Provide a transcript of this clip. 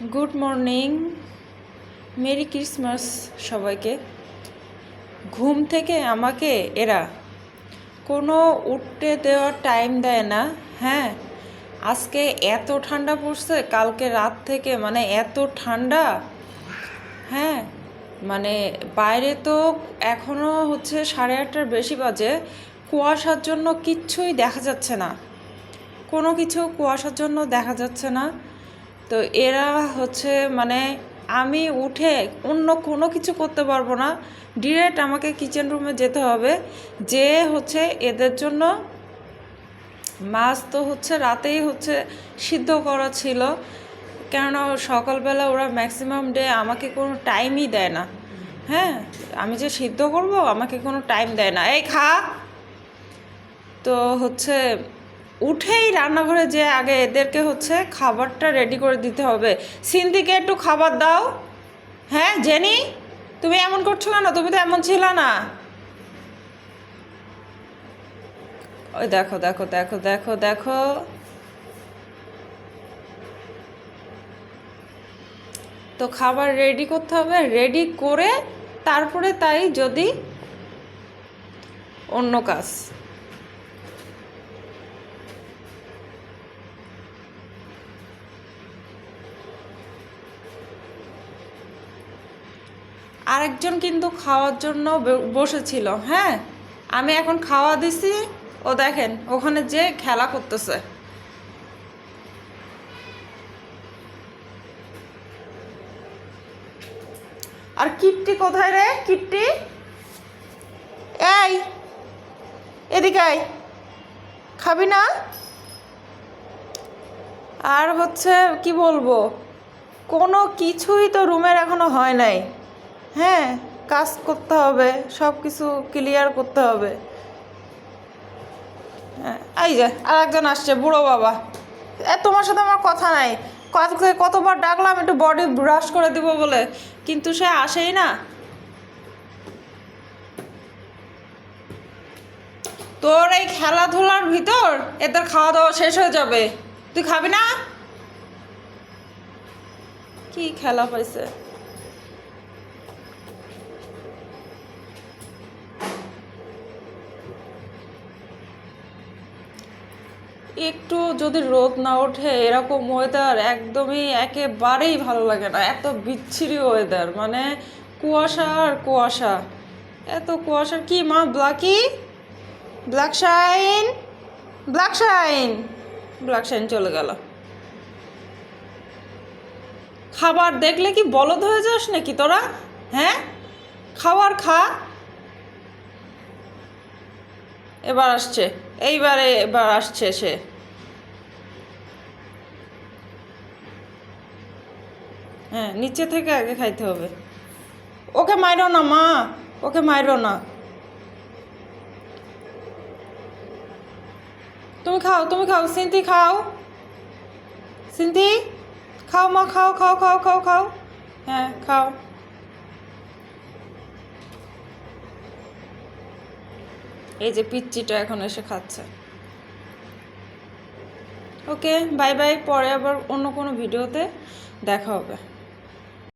Good morning merry Christmas সবাইকে। ঘুম থেকে আমাকে এরা কোনো উঠতে দেওয়ার টাইম দেয় না হ্যাঁ? আজকে এত ঠান্ডা পড়ছে, কালকে রাত থেকে মানে এত ঠান্ডা হ্যাঁ? মানে বাইরে তো এখনও হচ্ছে সাড়ে আটটার বেশি বাজে, কুয়াশার জন্য কিচ্ছুই দেখা যাচ্ছে না। কোনো কিছু কুয়াশার জন্য দেখা যাচ্ছে না। তো এরা হচ্ছে মানে আমি উঠে অন্য কোনো কিছু করতে পারব না। ডিরেক্ট আমাকে কিচেন রুমে যেতে হবে। যে হচ্ছে এদের জন্য মাছ তো হচ্ছে রাতেই হচ্ছে সিদ্ধ করা ছিল। কেননা সকালবেলা ওরা ম্যাক্সিমাম ডে আমাকে কোনো টাইমই দেয় না। হ্যাঁ আমি যে সিদ্ধ করব আমাকে কোনো টাইম দেয় না। এই খা! তো হচ্ছে উঠেই রান্নাঘরে যে আগে এদেরকে হচ্ছে খাবারটা রেডি করে দিতে হবে। সিন্ধিকে একটু খাবার দাও। হ্যাঁ জেনি, তুমি এমন করছ কেন? তুমি তো এমন ছিল না। ওই দেখো দেখো দেখো দেখো দেখো। তো খাবার রেডি করতে হবে। রেডি করে তারপরে তাই যদি অন্য কাজ। আরেকজন কিন্তু খাওয়ার জন্য বসেছিল হ্যাঁ? আমি এখন খাওয়া দিছি, ও দেখেন, ওখানে যে খেলা করতেছে। আর কিট্টি কোথায় রে? কিট্টি এই, এদিকে খাবি না? আর হচ্ছে, কি বলব? কোনো কিছুই তো রুমের এখনও হয় নাই। হ্যাঁ কাজ করতে হবে সব কিছু ক্লিয়ার করতে হবে। হ্যাঁ, এই যে আর একজন আসছে বুড়ো বাবা। এ তোমার সাথে আমার কথা নাই। কত কতবার ডাকলাম একটু বডি ব্রাশ করে দিব বলে কিন্তু সে আসেই না। তোর এই খেলাধুলার ভিতর এদের খাওয়া দাওয়া শেষ হয়ে যাবে। তুই খাবি না? কি খেলা পাইছে? একটু যদি রোদ না ওঠে, এরকম ওয়েদার একদমই একেবারেই ভালো লাগে না। এত বিচ্ছিরি ওয়েদার মানে কুয়াশা আর কুয়াশা। এত কুয়াশার কি মা ব্লাকি black shine black shine black shine চলে গেল। খাবার দেখলে কি বলদ হয়ে যাস নাকি তোরা? হ্যাঁ? খাবার খা। এবার আসছে, এইবারে এবার আসছে সে। হ্যাঁ নিচে থেকে আগে খাইতে হবে। ওকে মাইরো না, মা, ওকে মাইরো না। তুমি খাও তুমি খাও সিন্তি খাও। সিন্তি খাও মা, খাও খাও খাও খাও খাও। হ্যাঁ খাও। এই যে পিচ্চিটা এখন এসে খাচ্ছে। ওকে বাই বাই পরে আবার অন্য কোনো ভিডিওতে দেখা হবে।